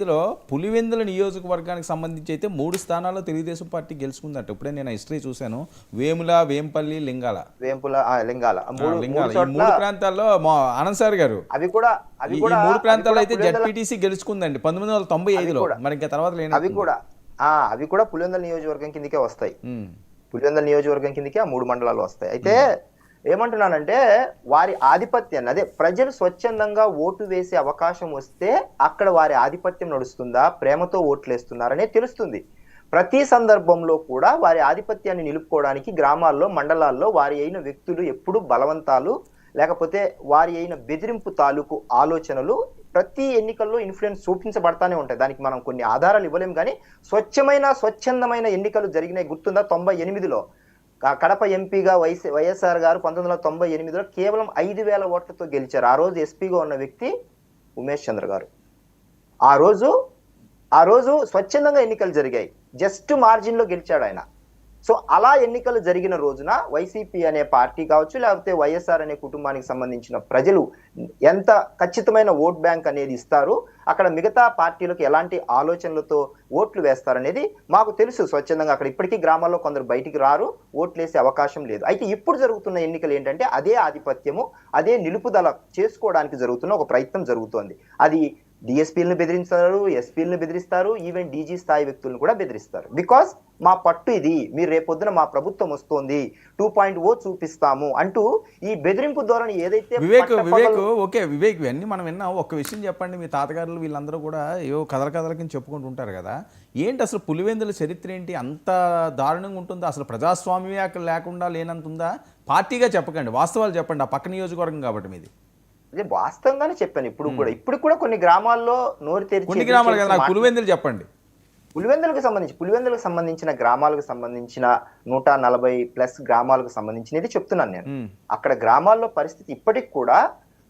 ఇందులో పులివెందుల నియోజకవర్గానికి సంబంధించి అయితే మూడు స్థానాల్లో తెలుగుదేశం పార్టీ గెలుచుకుందట. ఇప్పుడే నేను హిస్టరీ చూశాను. వేముల వేంపల్లి లింగాల. వేంపుల ఆ, లింగాల. మూడు లింగాల మూడు ఈ చోట్ల మూడు ప్రాంతాల్లో ఆనంద్ సార్ గారు. అవి కూడా అవి ఈ కూడా మూడు ప్రాంతాల్లో అయితే జడ్పీటీసీ గెలుచుకుందండి. పంతొమ్మిది వందల తొంభై ఐదులో. మరి ఇంకా తర్వాత లేని అవి కూడా. ఆ అవి కూడా పులివెందుల నియోజకవర్గం కిందకే వస్తాయి. పులివెందుల నియోజకవర్గం కిందకి ఆ మూడు మండలాలు వస్తాయి. అయితే ఏమంటున్నానంటే వారి ఆధిపత్యాన్ని అదే ప్రజలు స్వచ్ఛందంగా ఓటు వేసే అవకాశం వస్తే అక్కడ వారి ఆధిపత్యం నడుస్తుందా ప్రేమతో ఓట్లు వేస్తున్నారనే తెలుస్తుంది. ప్రతి సందర్భంలో కూడా వారి ఆధిపత్యాన్ని నిలుపుకోవడానికి గ్రామాల్లో మండలాల్లో వారి అయిన వ్యక్తులు ఎప్పుడు బలవంతాలు లేకపోతే వారి అయిన బెదిరింపు తాలూకు ఆలోచనలు ప్రతి ఎన్నికల్లో ఇన్ఫ్లుయెన్స్ చూపించబడతానే ఉంటాయి. దానికి మనం కొన్ని ఆధారాలు ఇవ్వలేము కానీ స్వచ్ఛమైన స్వచ్ఛందమైన ఎన్నికలు జరిగినాయి గుర్తుందా? తొంభై ఎనిమిదిలో. కడప ఎంపీగా వైఎస్ వైఎస్ఆర్ గారు పంతొమ్మిది వందల తొంభై ఎనిమిదిలో కేవలం ఐదు వేల ఓట్లతో గెలిచారు. ఆ రోజు ఎస్పీగా ఉన్న వ్యక్తి ఉమేష్ చంద్ర గారు. ఆ రోజు ఆ రోజు స్వచ్ఛందంగా ఎన్నికలు జరిగాయి. జస్ట్ మార్జిన్లో గెలిచాడు ఆయన. సో అలా ఎన్నికలు జరిగిన రోజున వైసీపీ అనే పార్టీ కావచ్చు లేకపోతే వైఎస్ఆర్ అనే కుటుంబానికి సంబంధించిన ప్రజలు ఎంత ఖచ్చితమైన ఓట్ బ్యాంక్ అనేది ఇస్తారు అక్కడ మిగతా పార్టీలకు ఎలాంటి ఆలోచనలతో ఓట్లు వేస్తారనేది మాకు తెలుసు స్వచ్ఛందంగా. అక్కడ ఇప్పటికీ గ్రామాల్లో కొందరు బయటికి రారు ఓట్లు వేసే అవకాశం లేదు. అయితే ఇప్పుడు జరుగుతున్న ఎన్నికలు ఏంటంటే అదే ఆధిపత్యము అదే నిలుపుదల చేసుకోవడానికి జరుగుతున్న ఒక ప్రయత్నం జరుగుతోంది. అది డిఎస్పీలను బెదిరిస్తారు ఎస్పీలను బెదిరిస్తారు ఈవెన్ డీజీ స్థాయి వ్యక్తులను కూడా బెదిరిస్తారు. బికాస్ మా పట్టు ఇది మీరు రేపొద్దున మా ప్రభుత్వం వస్తోంది టూ పాయింట్ ఓ చూపిస్తాము అంటూ ఈ బెదిరింపు ధోరణి ఏదైతే వివేక్ వివేక్ ఓకే వివేక్ ఇవన్నీ మనం విన్నాం. ఒక్క విషయం చెప్పండి మీ తాతగారులు వీళ్ళందరూ కూడా ఏవో కథల కథల కింద చెప్పుకుంటూ ఉంటారు కదా. ఏంటి అసలు పులివెందుల చరిత్ర ఏంటి? అంత దారుణంగా ఉంటుందా? అసలు ప్రజాస్వామ్యం లేకుండా లేనంత ఉందా పార్టీగా చెప్పకండి వాస్తవాలు చెప్పండి ఆ పక్క నియోజకవర్గం కాబట్టి మీది. వాస్తవంగానే చెప్పాను. ఇప్పుడు కూడా ఇప్పుడు కూడా కొన్ని గ్రామాల్లో నోరు తెరిచి కొన్ని గ్రామాలు కదా పులివెందులు చెప్పండి. పులివెందులకు సంబంధించి పులివెందులకు సంబంధించిన గ్రామాలకు సంబంధించిన నూట నలభై ప్లస్ గ్రామాలకు సంబంధించినది చెప్తున్నాను నేను. అక్కడ గ్రామాల్లో పరిస్థితి ఇప్పటికి కూడా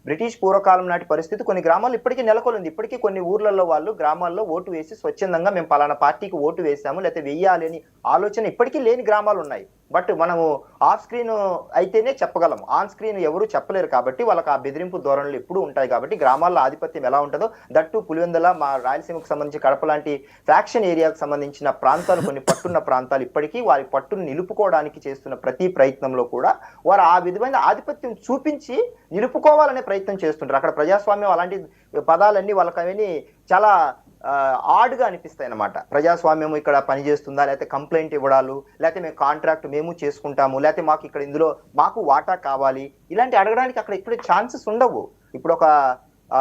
బ్రిటిష్ పూర్వకాలం నాటి పరిస్థితి కొన్ని గ్రామాలు ఇప్పటికీ నెలకొంది ఇప్పటికీ కొన్ని ఊర్లలో వాళ్ళు గ్రామాల్లో ఓటు వేసి స్వచ్ఛందంగా మేము పలానా పార్టీకి ఓటు వేసాము లేకపోతే వెయ్యాలి అని ఆలోచన ఇప్పటికీ లేని గ్రామాలు ఉన్నాయి. బట్ మనము ఆఫ్ స్క్రీన్ అయితేనే చెప్పగలం. ఆన్ స్క్రీన్ ఎవరు చెప్పలేరు కాబట్టి వాళ్ళకి ఆ బెదిరింపు ధోరణులు ఎప్పుడూ ఉంటాయి కాబట్టి గ్రామాల్లో ఆధిపత్యం ఎలా ఉంటుందో దట్టు పులివెందల మా రాయలసీమకు సంబంధించి కడప లాంటి ఫ్యాక్షన్ ఏరియాకు సంబంధించిన ప్రాంతాలు కొన్ని పట్టున్న ప్రాంతాలు ఇప్పటికీ వారి పట్టును నిలుపుకోవడానికి చేస్తున్న ప్రతి ప్రయత్నంలో కూడా వారు ఆ విధమైన ఆధిపత్యం చూపించి నిలుపుకోవాలనే ప్రయత్నం చేస్తుంటారు. అక్కడ ప్రజాస్వామ్యం అలాంటి పదాలన్నీ వాళ్ళకి అవన్నీ చాలా ఆడ్గా అనిపిస్తాయి అన్నమాట ప్రజాస్వామ్యం ఇక్కడ పనిచేస్తుందా? లేకపోతే కంప్లైంట్ ఇవ్వడాలు లేకపోతే మేము కాంట్రాక్ట్ మేము చేసుకుంటాము లేకపోతే మాకు ఇక్కడ ఇందులో మాకు వాటా కావాలి ఇలాంటి అడగడానికి అక్కడ ఇప్పుడు ఛాన్సెస్ ఉండవు. ఇప్పుడు ఒక ఆ,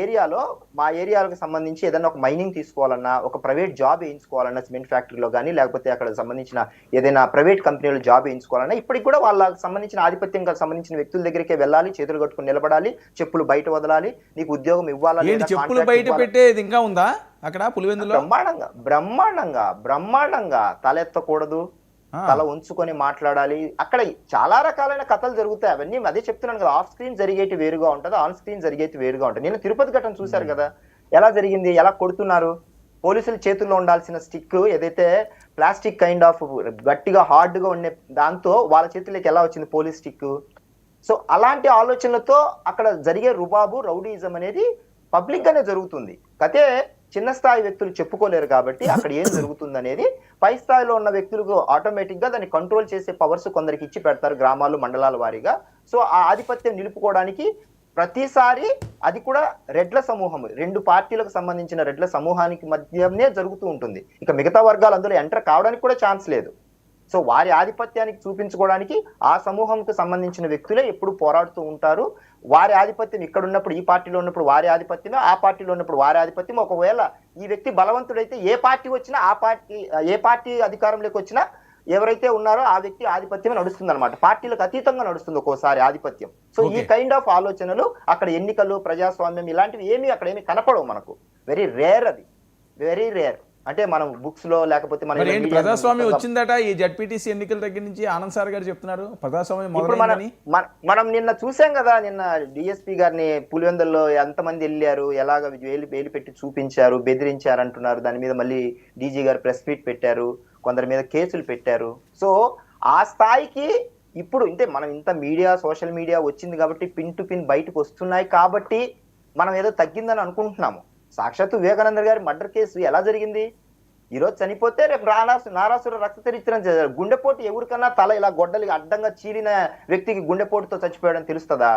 ఏరియాలో మా ఏరియాలకు సంబంధించి ఏదైనా ఒక మైనింగ్ తీసుకోవాలన్నా ఒక ప్రైవేట్ జాబ్ వేయించుకోవాలన్నా సిమెంట్ ఫ్యాక్టరీలో కానీ లేకపోతే అక్కడ సంబంధించిన ఏదైనా ప్రైవేట్ కంపెనీలో జాబ్ వేయించుకోవాలన్నా ఇప్పటికి కూడా వాళ్ళకి సంబంధించిన ఆధిపత్యంగా సంబంధించిన వ్యక్తుల దగ్గరికే వెళ్ళాలి చేతులు కట్టుకుని నిలబడాలి చెప్పులు బయట వదలాలి నీకు ఉద్యోగం ఇవ్వాలా ఏంటి లేదా చెప్పులు బయట? పెట్టేది ఇంకా ఉందా అక్కడ పులివెందులో బ్రహ్మాండంగా బ్రహ్మాండంగా బ్రహ్మాండంగా తలెత్తకూడదు. తల ఉంచుకొని మాట్లాడాలి. అక్కడ చాలా రకాలైన కథలు జరుగుతాయి. అవన్నీ అదే చెప్తున్నాను కదా ఆఫ్ స్క్రీన్ జరిగేటి వేరుగా ఉంటుంది ఆన్ స్క్రీన్ జరిగేటి వేరుగా ఉంటుంది? నేను తిరుపతి ఘటన చూశారు కదా ఎలా జరిగింది ఎలా కొడుతున్నారు? పోలీసుల చేతుల్లో ఉండాల్సిన స్టిక్ ఏదైతే ప్లాస్టిక్ కైండ్ ఆఫ్ గట్టిగా హార్డ్గా ఉండే దాంతో వాళ్ళ చేతుల్లోకి ఎలా వచ్చింది పోలీస్ స్టిక్ సో అలాంటి ఆలోచనలతో అక్కడ జరిగే రుబాబు రౌడీయిజం అనేది పబ్లిక్ గానే జరుగుతుంది. కతే చిన్న స్థాయి వ్యక్తులు చెప్పుకోలేరు కాబట్టి అక్కడ ఏం జరుగుతుంది అనేది పై స్థాయిలో ఉన్న వ్యక్తులకు ఆటోమేటిక్గా దాన్ని కంట్రోల్ చేసే పవర్స్ కొందరికి ఇచ్చి పెడతారు గ్రామాలు మండలాల వారీగా. సో ఆ ఆధిపత్యం నిలుపుకోవడానికి ప్రతిసారి అది కూడా రెడ్ల సమూహం రెండు పార్టీలకు సంబంధించిన రెడ్ల సమూహానికి మధ్యనే జరుగుతూ ఉంటుంది. ఇక మిగతా వర్గాలు అందులో ఎంటర్ కావడానికి కూడా ఛాన్స్ లేదు. సో వారి ఆధిపత్యానికి చూపించుకోవడానికి ఆ సమూహంకు సంబంధించిన వ్యక్తులే ఎప్పుడు పోరాడుతూ ఉంటారు. వారి ఆధిపత్యం ఇక్కడ ఉన్నప్పుడు ఈ పార్టీలో ఉన్నప్పుడు వారి ఆధిపత్యమే ఆ పార్టీలో ఉన్నప్పుడు వారి ఆధిపత్యం. ఒకవేళ ఈ వ్యక్తి బలవంతుడైతే ఏ పార్టీ వచ్చినా ఆ పార్టీ ఏ పార్టీ అధికారంలోకి వచ్చినా ఎవరైతే ఉన్నారో ఆ వ్యక్తి ఆధిపత్యం నడుస్తుంది అనమాట పార్టీలకు అతీతంగా నడుస్తుంది ఒక్కోసారి ఆధిపత్యం. సో ఈ. కైండ్ ఆఫ్ ఆలోచనలు అక్కడ ఎన్నికలు ప్రజాస్వామ్యం ఇలాంటివి ఏమీ అక్కడ ఏమీ కనపడవు మనకు. వెరీ రేర్ అది. వెరీ రేర్ అంటే మనం బుక్స్లో లేకపోతే మన ప్రజాస్వామ్యం వచ్చిందట ఈ జడ్పీటీసీ ఎన్నికల దగ్గర నుంచి ఆనంద్ సార్ గారు చెప్తున్నారు. ప్రజాస్వామ్యం ఇప్పుడు మన- మనం నిన్న చూసాం కదా నిన్న డిఎస్పీ గారిని పులివెందుల్లో ఎంతమంది వెళ్ళారు ఎలాగ వేలు వేలు పెట్టి చూపించారు బెదిరించారు అంటున్నారు దాని మీద మళ్ళీ డీజీ గారు ప్రెస్ మీట్ పెట్టారు కొందరి మీద కేసులు పెట్టారు. సో ఆ స్థాయికి ఇప్పుడు అంటే మనం ఇంత మీడియా సోషల్ మీడియా వచ్చింది కాబట్టి పిన్ టు పిన్ బయటకు వస్తున్నాయి కాబట్టి మనం ఏదో తగ్గిందని అనుకుంటున్నాము. సాక్షాత్తు వివేకానంద గారి మర్డర్ కేసు ఎలా జరిగింది? ఈ రోజు చనిపోతే రేపు రానాసు నారాసుర రక్త చరిత్ర గుండెపోటు ఎవరికన్నా తల ఇలా గొడ్డలి అడ్డంగా చీలిన వ్యక్తికి గుండెపోటుతో చచ్చిపోయాడని తెలుస్తుందా?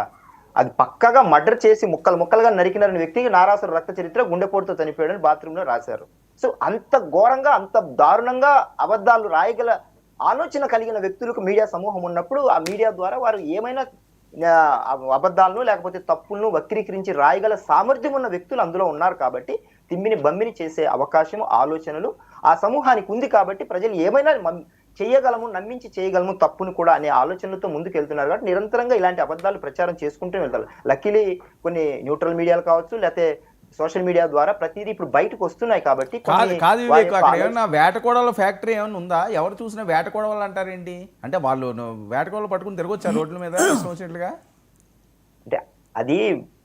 అది పక్కగా మర్డర్ చేసి ముక్కలు ముక్కలుగా నరికిన వ్యక్తికి నారాసుర రక్త చరిత్ర గుండెపోటుతో చనిపోయాడని బాత్రూమ్లో రాశారు. సో అంత ఘోరంగా అంత దారుణంగా అబద్ధాలు రాయగల ఆలోచన కలిగిన వ్యక్తులకు మీడియా సమూహం ఉన్నప్పుడు ఆ మీడియా ద్వారా వారు ఏమైనా అబద్ధాలను లేకపోతే తప్పులను వక్రీకరించి రాయగల సామర్థ్యం ఉన్న వ్యక్తులు అందులో ఉన్నారు కాబట్టి తిమ్మిని బమ్మిని చేసే అవకాశం ఆలోచనలు ఆ సమూహానికి ఉంది కాబట్టి ప్రజలు ఏమైనా చేయగలము నమ్మించి చేయగలము తప్పును కూడా అనే ఆలోచనలతో ముందుకు వెళ్తున్నారు కాబట్టి నిరంతరంగా ఇలాంటి అబద్ధాలు ప్రచారం చేసుకుంటూ వెళ్తారు. లక్కీలీ కొన్ని న్యూట్రల్ మీడియాలు కావచ్చు లేకపోతే సోషల్ మీడియా ద్వారా ప్రతిదీ ఇప్పుడు బయటకు వస్తున్నాయి కాబట్టి కాదు వివేక్ అక్కడ ఏమన్నా వేటకోడల ఫ్యాక్టరీ ఏమైనా ఉందా? ఎవరు చూసినా వేటకోడవలు అంటారేంటి అంటే వాళ్ళు వేటకోడలు పట్టుకుని తిరగొచ్చారు రోడ్ల మీద వచ్చినట్లుగా అంటే అది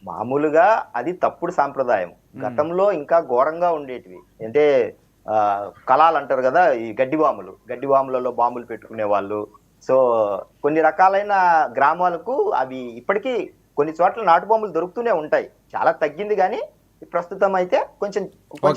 మామూలుగా అది తప్పుడు సాంప్రదాయం. గతంలో ఇంకా ఘోరంగా ఉండేటివి. అంటే కళాలు అంటారు కదా ఈ గడ్డి బాంబులు గడ్డి బాంబులలో బాంబులు పెట్టుకునే వాళ్ళు. సో కొన్ని రకాలైన గ్రామాలకు అవి ఇప్పటికీ కొన్ని చోట్ల నాటు బాంబులు దొరుకుతూనే ఉంటాయి. చాలా తగ్గింది కానీ ప్రస్తుతం అయితే కొంచెం కొంచెం